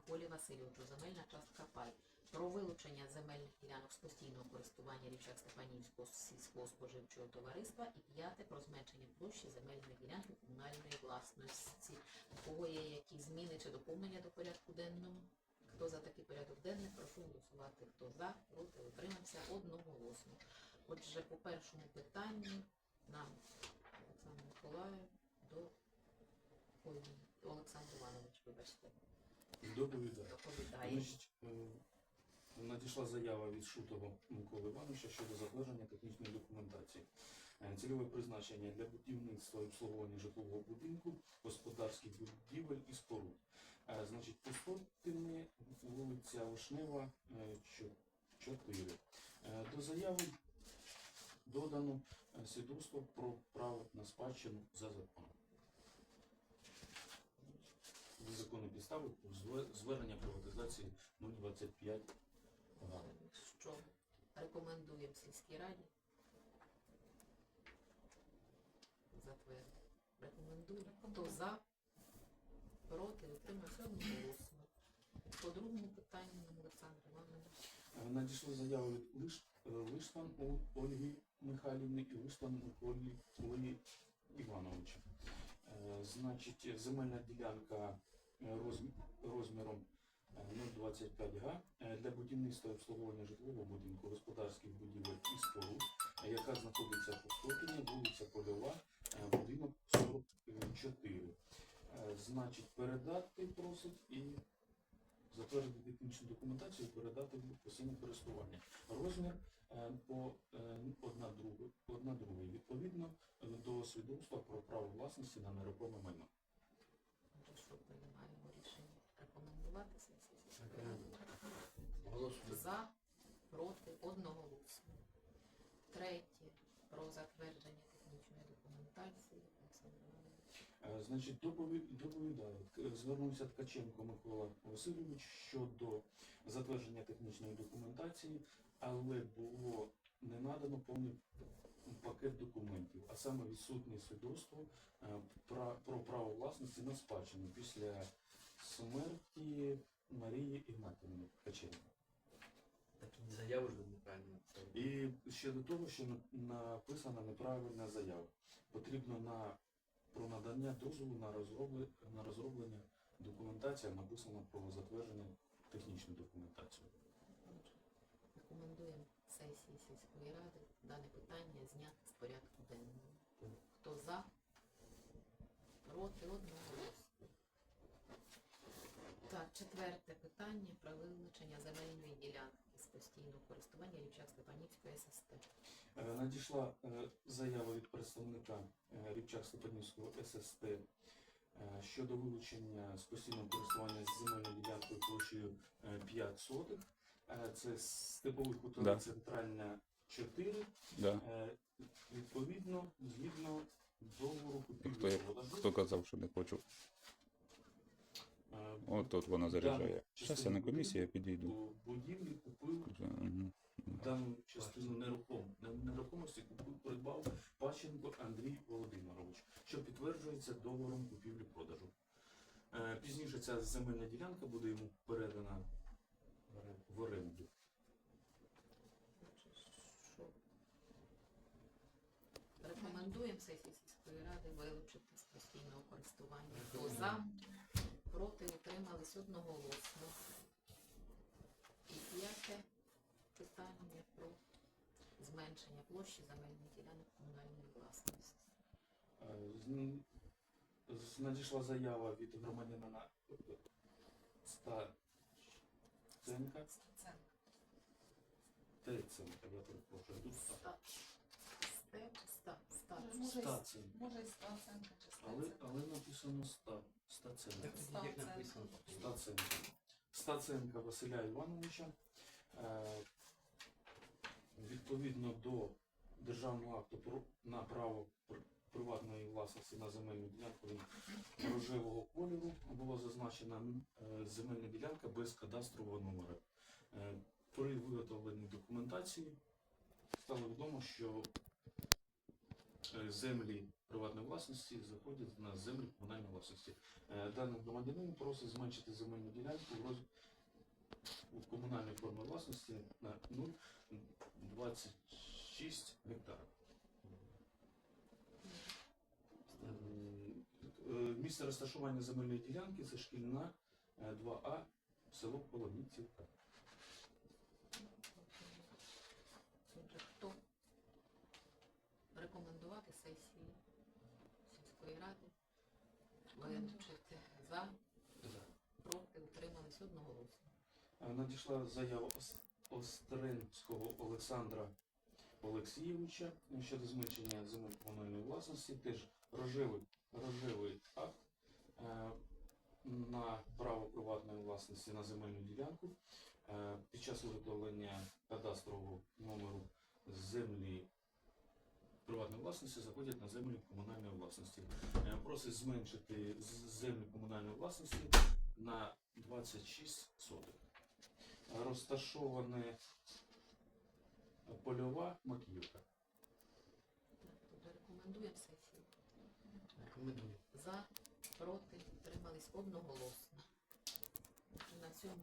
Миколі Васильовичу, земельна частка пай. Про вилучення земельних ділянок з постійного користування Рівчак Степанівського сільського споживчого товариства і п'яте про зменшення площі земельної ділянки комунальної власності. У кого є якісь зміни чи доповнення до порядку денного? Хто за такий порядок денний, прошу голосувати. Хто за, проти, утримався одноголосно. Отже, по першому питанню нам Олександр Миколаїв до Олександр Іванович, вибачте, Доповідає. Значить, е, надійшла заява від Шутова Миколи Івановича щодо затвердження технічної документації. Е, Цільове призначення для будівництва і обслуговування житлового будинку, господарських будівель і споруд. Е, Значить, Пустотини, вулиця Вишнева, 4. До заяви додано е, свідоцтво про право на спадщину за законом. Законні підстави зве- звернення приватизації 025 га. Що рекомендуємо сільській раді? Затвердити. Рекомендуємо. Хто за? Проти, утримався одноголосно. По другому питанню нам Олександр Іванович. Е, Надійшла заява від Лиш, е, Лиштван Ольги Михайлівни і Миколі Олі Івановича. Е, Значить, земельна ділянка е, розміром е, 0,25 га е, для будівництва і обслуговування житлового будинку, господарських будівель і споруд, е, яка знаходиться в Пустотині, вулиця Польова, е, будинок 44. Е, Значить, передати просить і затвердити технічну документацію передати в постійне користування. Розмір е, по е, одна друга, одна друга відповідно е, до свідоцтва про право власності на нерухоме майно. Отже, що приймаємо рішення рекомендувати сесії? Голосуємо. За, проти, одноголосно. Третє. Про затвердження технічної документації. Олександр Іванович. Е, Значить, допові- доповідаю, Т- звернувся Ткаченко Микола Васильович щодо затвердження технічної документації, але було не надано повний пакет документів, а саме відсутнє свідоцтво е, про право власності на спадщину після смерті Марії Ігнатівни Ткаченко. Так і заяву ж неправильно. І ще до того, що написана неправильна заява. Потрібно на про надання дозволу на розроблення, на розроблення документації, а написано про затвердження технічної документації. Рекомендуємо сесії сільської ради дане питання зняти з порядку денного. Хто за? Проти одноголосно. Так, четверте питання про вилучення земельної ділянки з постійного користування Рівчак Степанівської ССТ. Е, Надійшла е, заява від представника е, Рівчак Степанівського ССТ е, щодо вилучення з постійного користування з земельною ділянкою площею е, 5 сотих. Е, Це степовий хутор Да. центральна 4. Да. Е, Відповідно, згідно договору купівлі-продажу, хто казав, що не хочу? е, От тут вона заряджає. Зараз я на комісії підійду. будівлі купив Вже, дану частину нерухом, нерухомості купив, придбав Пащенко Андрій Володимирович, що підтверджується договором купівлі-продажу. Е, Пізніше ця земельна ділянка буде йому передана в оренду. Рекомендуємо сесії сільської ради вилучити з постійного користування. Хто за? Проти утримались одноголосно. І п'яте питання про зменшення площі земельних ділянок комунальної власності. Е, Надійшла заява від громадянина Стаценка. Теценка, я перепрошую. Тут Ста. Сте, ста, ста. Може, Стаценка. Може і Стаценка чи Але, але написано ста, Стаценка. Так, як написано. Стаценка. Стаценка Василя Івановича. Е, Відповідно до державного акту про- на право пр- приватної власності на земельну ділянку він рожевого кольору була зазначена е, земельна ділянка без кадастрового номера. Е, При виготовленні документації стало відомо, що е, землі приватної власності заходять на землі комунальної власності. Е, Даний громадянин просить зменшити земельну ділянку в роз... у комунальної форми власності на 0,26 гектарів. Е, Місце розташування земельної ділянки це шкільна е, 2А, село Полонівцівка. Отже, хто рекомендувати сесії сільської ради визначити за, проти, утримались одноголосно. Надійшла заява Ос- Остренського Олександра Олексійовича щодо зменшення земель комунальної власності. Теж рожевий, рожевий акт е, на право приватної власності на земельну ділянку. Е, Під час виготовлення кадастрового номеру землі власності заходять на землі комунальної власності. Е, Просить зменшити з- землі комунальної власності на 26 сотих. Розташоване польова Отже, рекомендуємо сесії. Рекомендую. За, проти, утримались одноголосно. На цьому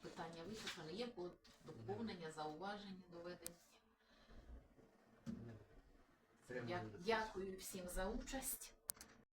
питання вичерпане. Є доповнення, зауваження, доведення. Я дякую всім за участь.